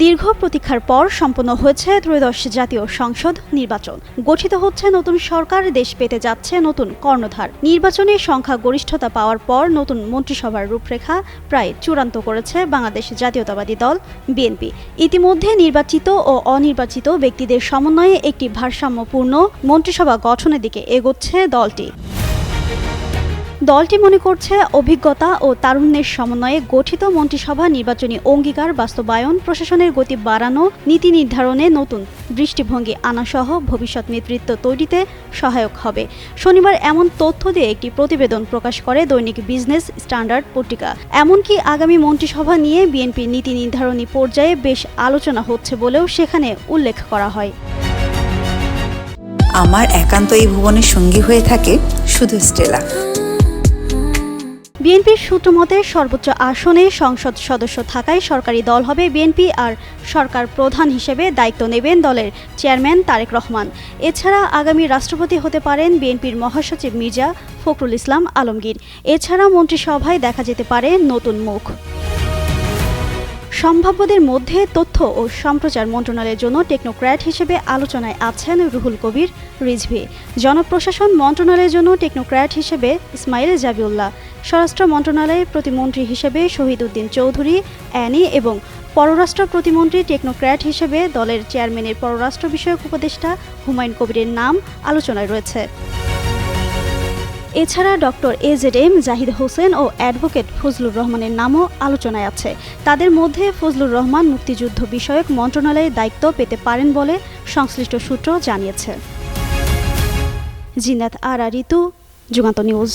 দীর্ঘ প্রতীক্ষার পর সম্পন্ন হয়েছে ত্রয়োদশ জাতীয় সংসদ নির্বাচন। গঠিত হচ্ছে নতুন সরকার, দেশ পেতে যাচ্ছে নতুন কর্ণধার। নির্বাচনে সংখ্যা গরিষ্ঠতা পাওয়ার পর নতুন মন্ত্রিসভার রূপরেখা প্রায় চূড়ান্ত করেছে বাংলাদেশ জাতীয়তাবাদী দল, বিএনপি। ইতিমধ্যে নির্বাচিত ও অনির্বাচিত ব্যক্তিদের সমন্বয়ে একটি ভারসাম্যপূর্ণ মন্ত্রিসভা গঠনের দিকে এগোচ্ছে দলটি। দলটি মনে করছে অভিজ্ঞতা ও তারুণ্যের সমন্বয়ে গঠিত মন্ত্রিসভা নির্বাচনী অঙ্গীকার, বাস্তবায়ন, প্রশাসনের গতি বাড়ানো, নীতি নির্ধারণে নতুন দৃষ্টিভঙ্গি আনাসহ ভবিষ্যৎ নেতৃত্ব তৈরিতে সহায়ক হবে। শনিবার এমন তথ্য দিয়ে একটি প্রতিবেদন প্রকাশ করে দৈনিক বিজনেস স্ট্যান্ডার্ড পত্রিকা। এমনকি আগামী মন্ত্রিসভা নিয়ে বিএনপির নীতি নির্ধারণী পর্যায়ে বেশ আলোচনা হচ্ছে বলেও সেখানে উল্লেখ করা হয়। আমার একান্ত এই ভুবনের সঙ্গী হয়ে থাকে শুধু স্টেলা। বিএনপির সূত্র মতে, সর্বোচ্চ আসনে সংসদ সদস্য থাকায় সরকারি দল হবে বিএনপি আর সরকার প্রধান হিসেবে দায়িত্ব নেবেন দলের চেয়ারম্যান তারেক রহমান। এছাড়া আগামী রাষ্ট্রপতি হতে পারেন বিএনপির মহাসচিব মির্জা ফখরুল ইসলাম আলমগীর। এছাড়া মন্ত্রিসভায় দেখা যেতে পারে নতুন মুখ। সম্ভাব্যদের মধ্যে তথ্য ও সম্প্রচার মন্ত্রণালয়ের জন্য টেকনোক্র্যাট হিসেবে আলোচনায় আছেন রুহুল কবির রিজভি। জনপ্রশাসন মন্ত্রণালয়ের জন্য টেকনোক্র্যাট হিসেবে ইসমাইল জাবিউল্লাহ। স্বরাষ্ট্র মন্ত্রণালয়ের প্রতিমন্ত্রী হিসেবে শহীদ উদ্দিন চৌধুরী, অ্যানি এবং পররাষ্ট্র প্রতিমন্ত্রী টেকনোক্র্যাট হিসেবে দলের চেয়ারম্যানের পররাষ্ট্র বিষয়ক উপদেষ্টা হুমায়ুন কবিরের নাম আলোচনায় রয়েছে। এছাড়া doctor A Z M, Zahid Hossain O advocate Fazlur রহমানের নামও আলোচনায় আছে। তাদের মধ্যে ফজলুর রহমান মুক্তিযুদ্ধ বিষয়ক মন্ত্রণালয়ে দায়িত্ব পেতে পারেন বলে সংশ্লিষ্ট সূত্র জানিয়েছে। জিনাত আরা ঋতু যুগান্ত নিউজ।